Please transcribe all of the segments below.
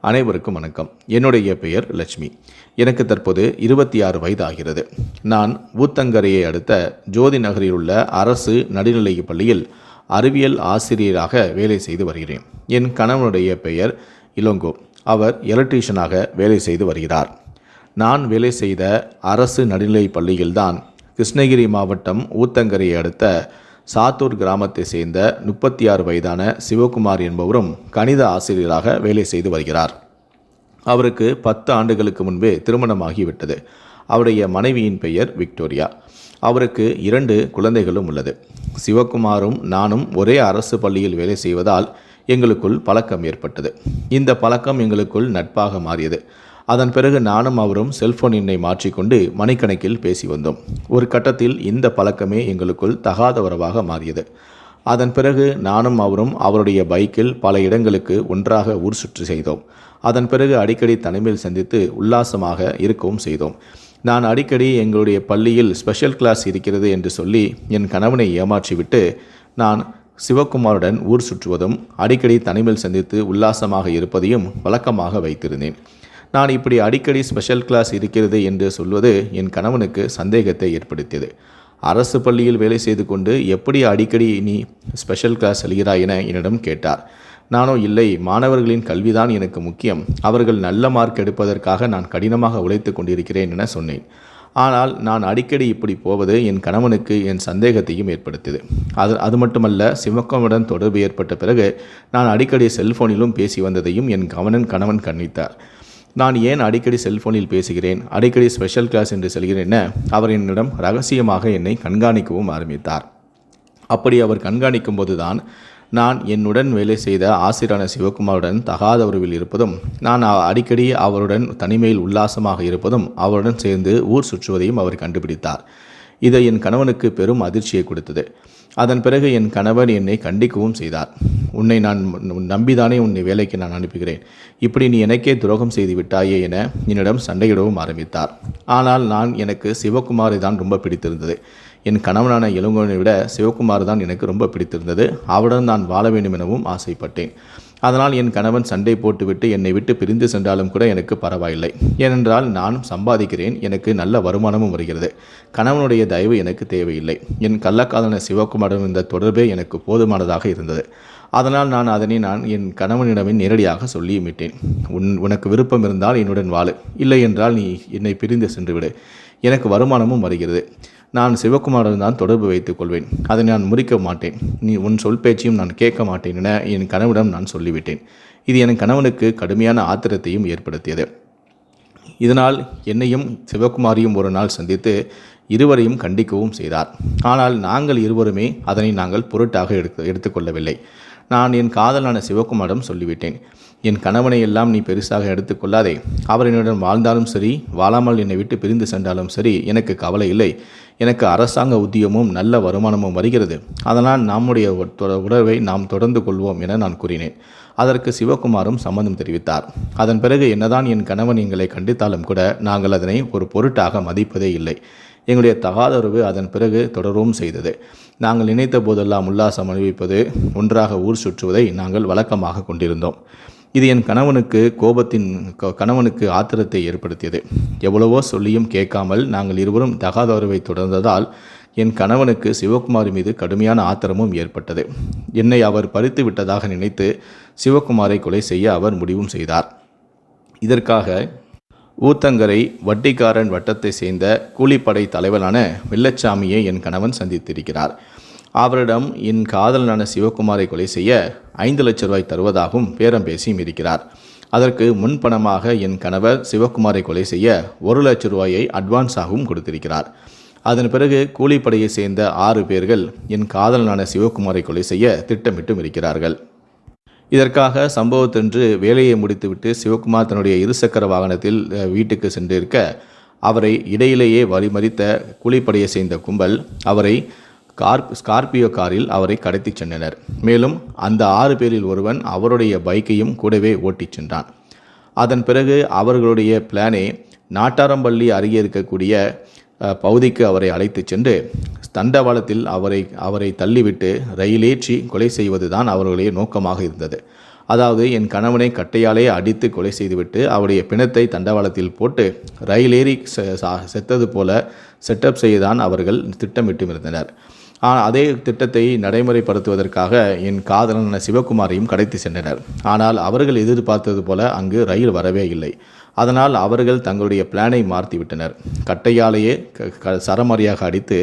அனைவருக்கும் வணக்கம். என்னுடைய பெயர் லட்சுமி. எனக்கு தற்போது இருபத்தி ஆறு வயது ஆகிறது நான் ஊத்தங்கரையை அடுத்த ஜோதி நகரில் உள்ள அரசு நடுநிலைப் பள்ளியில் அறிவியல் ஆசிரியராக வேலை செய்து வருகிறேன். என் கணவனுடைய பெயர் இளங்கோ. அவர் எலக்ட்ரீஷியனாக வேலை செய்து வருகிறார். நான் வேலை செய்த அரசு நடுநிலைப் பள்ளியில்தான் கிருஷ்ணகிரி மாவட்டம் ஊத்தங்கரையை அடுத்த சாத்தூர் கிராமத்தை சேர்ந்த முப்பத்தி ஆறு வயதான சிவகுமார் என்பவரும் கணித ஆசிரியராக வேலை செய்து வருகிறார். அவருக்கு பத்து ஆண்டுகளுக்கு முன்பே திருமணமாகிவிட்டது. அவருடைய மனைவியின் பெயர் விக்டோரியா. அவருக்கு இரண்டு குழந்தைகளும் உள்ளது. சிவகுமாரும் நானும் ஒரே அரசு பள்ளியில் வேலை செய்வதால் எங்களுக்குள் பழக்கம் ஏற்பட்டது. இந்த பழக்கம் எங்களுக்குள் நட்பாக மாறியது. அதன் பிறகு நானும் அவரும் செல்போன் எண்ணை மாற்றிக்கொண்டு மணிக்கணக்கில் பேசி வந்தோம். ஒரு கட்டத்தில் இந்த பழக்கமே எங்களுக்குள் தகாத உறவாக மாறியது. அதன் பிறகு நானும் அவரும் அவருடைய பைக்கில் பல இடங்களுக்கு ஒன்றாக ஊர் சுற்று செய்தோம். அதன் பிறகு அடிக்கடி தனிமையில் சந்தித்து உல்லாசமாக இருக்கவும் செய்தோம். நான் அடிக்கடி எங்களுடைய பள்ளியில் ஸ்பெஷல் கிளாஸ் இருக்கிறது என்று சொல்லி என் கணவனை ஏமாற்றிவிட்டு நான் சிவகுமாருடன் ஊர் சுற்றுவதும் அடிக்கடி தனிமையில் சந்தித்து உல்லாசமாக இருப்பதையும் வழக்கமாக வைத்திருந்தேன். நான் இப்படி அடிக்கடி ஸ்பெஷல் கிளாஸ் இருக்கிறது என்று சொல்வது என் கணவனுக்கு சந்தேகத்தை ஏற்படுத்தியது. அரசு பள்ளியில் வேலை செய்து கொண்டு எப்படி அடிக்கடி நீ ஸ்பெஷல் கிளாஸ் செல்கிறாய் என என்னிடம் கேட்டார். நானோ இல்லை மாணவர்களின் கல்விதான் எனக்கு முக்கியம். அவர்கள் நல்ல மார்க் எடுப்பதற்காக நான் கடினமாக உழைத்து கொண்டிருக்கிறேன் என சொன்னேன். ஆனால் நான் அடிக்கடி இப்படி போவது என் கணவனுக்கு என் சந்தேகத்தையும் ஏற்படுத்தியது. அது அது மட்டுமல்ல சிவக்கமுடன் தொடர்பு ஏற்பட்ட பிறகு நான் அடிக்கடி செல்போனிலும் பேசி வந்ததையும் என் கவனன் கணவன் கண்ணித்தார் நான் ஏன் அடிக்கடி செல்போனில் பேசுகிறேன்? அடிக்கடி ஸ்பெஷல் கிளாஸ் என்று செல்கிறேன் என அவர் என்னிடம் ரகசியமாக என்னை கண்காணிக்கவும் ஆரம்பித்தார். அப்படி அவர் கண்காணிக்கும் போதுதான் நான் என்னுடன் வேலை செய்த ஆசிரியரான சிவகுமாருடன் தகாத உறவில் இருப்பதும் நான் அடிக்கடி அவருடன் தனிமையில் உல்லாசமாக இருப்பதும் அவருடன் சேர்ந்து ஊர் சுற்றுவதையும் அவர் கண்டுபிடித்தார். இது என் கணவனுக்கு பெரும் அதிர்ச்சியை கொடுத்தது. அதன் பிறகு என் கணவர் என்னை கண்டிக்கவும் செய்தார். உன்னை நான் நம்பிதானே உன்னை வேலைக்கு நான் அனுப்புகிறேன். இப்படி நீ எனக்கே துரோகம் செய்து விட்டாயே என என்னிடம் சண்டையிடவும் ஆரம்பித்தார். ஆனால் நான் எனக்கு சிவகுமாரை தான் ரொம்ப பிடித்திருந்தது. என் கணவனான இளங்கோனை விட சிவகுமார் தான் எனக்கு ரொம்ப பிடித்திருந்தது. அவருடன் நான் வாழ வேண்டும் எனவும் ஆசைப்பட்டேன். அதனால் என் கணவன் சண்டை போட்டுவிட்டு என்னை விட்டு பிரிந்து சென்றாலும் கூட எனக்கு பரவாயில்லை. ஏனென்றால் நானும் சம்பாதிக்கிறேன். எனக்கு நல்ல வருமானமும் வருகிறது. கணவனுடைய தயவு எனக்கு தேவையில்லை. என் கள்ளக்காதலன சிவகுமாரிடம் இந்த தொடர்பே எனக்கு போதுமானதாக இருந்தது. அதனால் நான் அதனை நான் என் கணவனிடமே நேரடியாக சொல்லியும் விட்டேன் உன் உனக்கு விருப்பம் இருந்தால் என்னுடன் வாழு. இல்லை என்றால் நீ என்னை பிரிந்து சென்று விடு. எனக்கு வருமானமும் வருகிறது. நான் சிவகுமாருடன் தான் தொடர்பு வைத்துக் கொள்வேன். அதை நான் முறிக்க மாட்டேன். நீ உன் சொல் பேச்சையும் நான் கேட்க மாட்டேன் என என் கணவனிடம் நான் சொல்லிவிட்டேன். இது என் கணவனுக்கு கடுமையான ஆத்திரத்தையும் ஏற்படுத்தியது. இதனால் என்னையும் சிவகுமாரியும் ஒரு நாள் சந்தித்து இருவரையும் கண்டிக்கவும் செய்தார். ஆனால் நாங்கள் இருவருமே அதனை நாங்கள் பொருட்டாக எடுத்து எடுத்துக்கொள்ளவில்லை நான் என் காதலான சிவகுமாரிடம் சொல்லிவிட்டேன். என் கணவனை எல்லாம் நீ பெருசாக எடுத்துக்கொள்ளாதே அவர் என்னுடன் வாழ்ந்தாலும் சரி வாழாமல் என்னை விட்டு பிரிந்து சென்றாலும் சரி எனக்கு கவலை இல்லை. எனக்கு அரசாங்க உத்தியமும் நல்ல வருமானமும் வருகிறது. அதனால் நம்முடைய ஒ- உறவை நாம் தொடர்ந்து கொள்வோம் என நான் கூறினேன். அதற்கு சிவகுமாரும் சம்மதம் தெரிவித்தார். அதன் பிறகு என்னதான் என் கணவன் எங்களை கண்டித்தாலும் கூட நாங்கள் அதனை ஒரு பொருட்டாக மதிப்பதே இல்லை. எங்களுடைய தகாத உறவு அதன் பிறகு தொடரவும் செய்தது. நாங்கள் நினைத்த போதெல்லாம் உல்லாசம் அனுபவிப்பது ஒன்றாக ஊர் சுற்றுவதை நாங்கள் வழக்கமாக கொண்டிருந்தோம். இது என் கணவனுக்கு கோபத்தின் கணவனுக்கு ஆத்திரத்தை ஏற்படுத்தியது. எவ்வளவோ சொல்லியும் கேட்காமல் நாங்கள் இருவரும் தகாதவரவை தொடர்ந்ததால் என் கணவனுக்கு சிவகுமார் மீது கடுமையான ஆத்திரமும் ஏற்பட்டது. என்னை அவர் பறித்து விட்டதாக நினைத்து சிவகுமாரை கொலை செய்ய அவர் முடிவும் செய்தார். இதற்காக ஊத்தங்கரை வட்டிக்காரன் வட்டத்தை சேர்ந்த கூலிப்படை தலைவனான வெள்ளச்சாமியை என் கணவன் சந்தித்திருக்கிறார். அவரிடம் என் காதலனான சிவகுமாரை கொலை செய்ய ஐந்து லட்ச ரூபாய் தருவதாகவும் பேரம் பேசியும் இருக்கிறார் அதற்கு முன்பணமாக என் கணவர் சிவகுமாரை கொலை செய்ய ஒரு லட்ச ரூபாயை அட்வான்ஸாகவும் கொடுத்திருக்கிறார். அதன் பிறகு கூலிப்படையை சேர்ந்த ஆறு பேர்கள் என் காதலனான சிவகுமாரை கொலை செய்ய திட்டமிட்டும் இருக்கிறார்கள். இதற்காக சம்பவத்தன்று வேலையை முடித்துவிட்டு சிவகுமார் தன்னுடைய இருசக்கர வாகனத்தில் வீட்டுக்கு சென்றிருக்க அவரை இடையிலேயே வழிமறித்த கூலிப்படையை சேர்ந்த கும்பல் அவரை கார் ஸ்கார்பியோ காரில் அவரை கடத்திச் சென்றனர். மேலும் அந்த ஆறு பேரில் ஒருவன் அவருடைய பைக்கையும் கூடவே ஓட்டிச் சென்றான். அதன் பிறகு அவர்களுடைய பிளானே நாட்டாரம்பள்ளி அருகே இருக்கக்கூடிய பகுதிக்கு அவரை அழைத்துச் சென்று தண்டவாளத்தில் அவரை அவரை தள்ளிவிட்டு ரயிலேற்றி கொலை செய்வதுதான் அவர்களுடைய நோக்கமாக இருந்தது. அதாவது என் கணவனை கட்டையாலே அடித்து கொலை செய்துவிட்டு அவருடைய பிணத்தை தண்டவாளத்தில் போட்டு ரயிலேறி செ- செத்தது போல செட்டப் செய்யதான் அவர்கள் திட்டமிட்டு இருந்தனர் ஆனால் அதே திட்டத்தை நடைமுறைப்படுத்துவதற்காக என் காதலன் சிவகுமாரையும் கடத்தி சென்றனர். ஆனால் அவர்கள் எதிர்பார்த்தது போல அங்கு ரயில் வரவே இல்லை. அதனால் அவர்கள் தங்களுடைய பிளானை மாற்றிவிட்டனர் கட்டையாலேயே க- க- சரமாரியாக அடித்து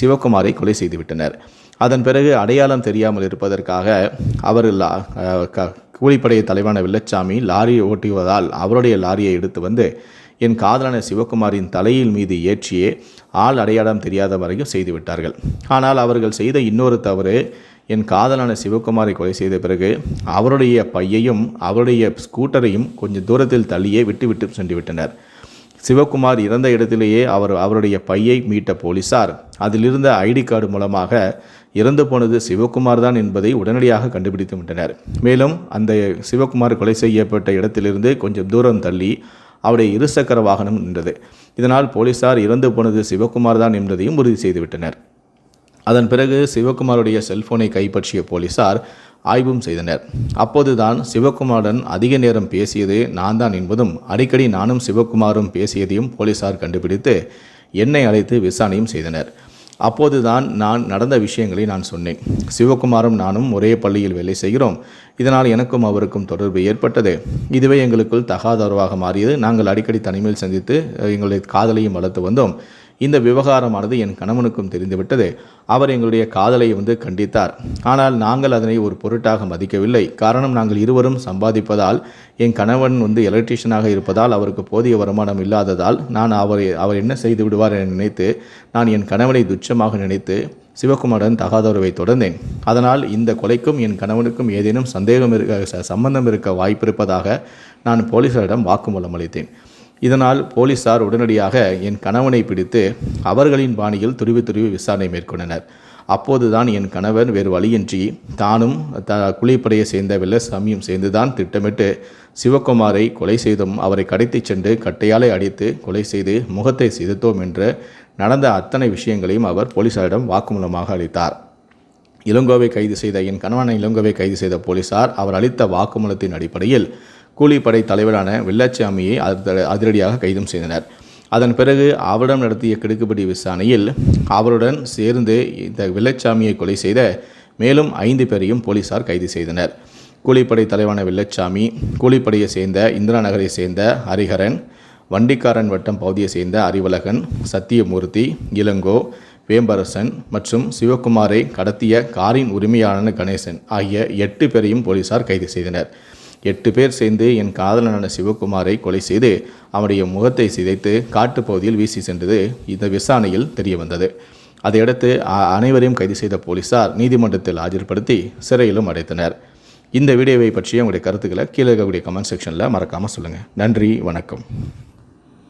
சிவகுமாரை கொலை செய்துவிட்டனர் அதன் பிறகு அடையாளம் தெரியாமல் இருப்பதற்காக அவர் க- கூலிப்படை தலைவரான வெள்ளச்சாமி லாரி ஓட்டுவதால் அவருடைய லாரியை எடுத்து வந்து என் காதலான சிவகுமாரின் தலையில் மீது ஏற்றியே ஆள் அடையாளம் தெரியாத வரையும் செய்துவிட்டார்கள். ஆனால் அவர்கள் செய்த இன்னொரு தவறு என் காதலான சிவகுமாரை கொலை செய்த பிறகு அவருடைய பையையும் அவருடைய ஸ்கூட்டரையும் கொஞ்சம் தூரத்தில் தள்ளியே விட்டுவிட்டு சென்றுவிட்டனர் சிவகுமார் இறந்த இடத்திலேயே அவர் அவருடைய பையை மீட்ட போலீசார் அதிலிருந்த ஐடி கார்டு மூலமாக இறந்து போனது சிவகுமார் தான் என்பதை உடனடியாக கண்டுபிடித்து விட்டனர். மேலும் அந்த சிவகுமார் கொலை செய்யப்பட்ட இடத்திலிருந்து கொஞ்சம் தூரம் தள்ளி அவருடைய இருசக்கர வாகனம் நின்றது. இதனால் போலீசார் இறந்து போனது சிவகுமார் தான் என்பதையும் உறுதி செய்துவிட்டனர். அதன் பிறகு சிவகுமாருடைய செல்போனை கைப்பற்றிய போலீசார் ஆய்வும் செய்தனர். அப்போதுதான் சிவகுமாருடன் அதிக நேரம் பேசியது நான் தான் என்பதும் அடிக்கடி நானும் சிவகுமாரும் பேசியதையும் போலீசார் கண்டுபிடித்து என்னை அழைத்து விசாரணையும் செய்தனர். அப்போதுதான் நான் நடந்த விஷயங்களை நான் சொன்னேன். சிவகுமாரும் நானும் ஒரே பள்ளியில் வேலை செய்கிறோம். இதனால் எனக்கும் அவருக்கும் தொடர்பு ஏற்பட்டது. இதுவே எங்களுக்குள் தகாதரவாக மாறியது. நாங்கள் அடிக்கடி தனிமையில் சந்தித்து எங்களுடைய காதலையும் வளர்த்து வந்தோம். இந்த விவகாரமானது என் கணவனுக்கும் தெரிந்துவிட்டது. அவர் எங்களுடைய காதலை வந்து கண்டித்தார். ஆனால் நாங்கள் அதனை ஒரு பொருட்டாக மதிக்கவில்லை. காரணம் நாங்கள் இருவரும் சம்பாதிப்பதால் என் கணவன் வந்து எலக்ட்ரீஷியனாக இருப்பதால் அவருக்கு போதிய வருமானம் இல்லாததால் நான் அவரை அவர் என்ன செய்து விடுவார் என நினைத்து நான் என் கணவனை துச்சமாக நினைத்து சிவகுமாருடன் தகாதொருவை தொடர்ந்தேன். அதனால் இந்த கொலைக்கும் என் கணவனுக்கும் ஏதேனும் சந்தேகம் இருக்க ச- சம்பந்தம் இருக்க வாய்ப்பிருப்பதாக நான் போலீசாரிடம் வாக்குமூலம் அளித்தேன். இதனால் போலீசார் உடனடியாக என் கணவனை பிடித்து அவர்களின் பாணியில் துருவி துருவி விசாரணை மேற்கொண்டனர். அப்போதுதான் என் கணவன் வேறு வழியின்றி தானும் த குழிப்படையை சேர்ந்த வெள்ளசாமியும் சேர்ந்துதான் திட்டமிட்டு சிவகுமாரை கொலை செய்தும் அவரை கடத்திச் சென்று கட்டையாலை அடித்து கொலை செய்து முகத்தை சிதைத்தோம் என்று நடந்த அத்தனை விஷயங்களையும் அவர் போலீசாரிடம் வாக்குமூலமாக அளித்தார். இளங்கோவை கைது செய்த என் கணவனை இளங்கோவை கைது செய்த போலீசார் அவர் அளித்த வாக்குமூலத்தின் அடிப்படையில் கூலிப்படை தலைவரான வெள்ளாச்சாமியை அதிர- அதிரடியாக கைதும் செய்தனர். அதன் பிறகு அவரிடம் நடத்திய கிடுக்குப்படி விசாரணையில் அவருடன் சேர்ந்து இந்த வெள்ளச்சாமியை கொலை செய்த மேலும் ஐந்து பேரையும் போலீசார் கைது செய்தனர். கூலிப்படை தலைவரான வெள்ளச்சாமி கூலிப்படையை சேர்ந்த இந்திரா நகரை சேர்ந்த ஹரிஹரன் வண்டிக்காரன் வட்டம் பகுதியை சேர்ந்த அறிவழகன் சத்தியமூர்த்தி இளங்கோ வேம்பரசன் மற்றும் சிவகுமாரை கடத்திய காரின் உரிமையாளன் கணேசன் ஆகிய எட்டு பேரையும் போலீசார் கைது செய்தனர். எட்டு பேர் சேர்ந்து என் காதலனான சிவகுமாரை கொலை செய்து அவனுடைய முகத்தை சிதைத்து காட்டுப்பகுதியில் வீசி சென்றது இந்த விசாரணையில் தெரிய வந்தது அதையடுத்து அனைவரையும் கைது செய்த போலீசார் நீதிமன்றத்தில் ஆஜர்படுத்தி சிறையிலும் அடைத்தனர். இந்த வீடியோவை பற்றிய உங்களுடைய கருத்துக்களை கீழே இருக்கக்கூடிய கமெண்ட் செக்ஷனில் மறக்காமல் சொல்லுங்கள் நன்றி வணக்கம்.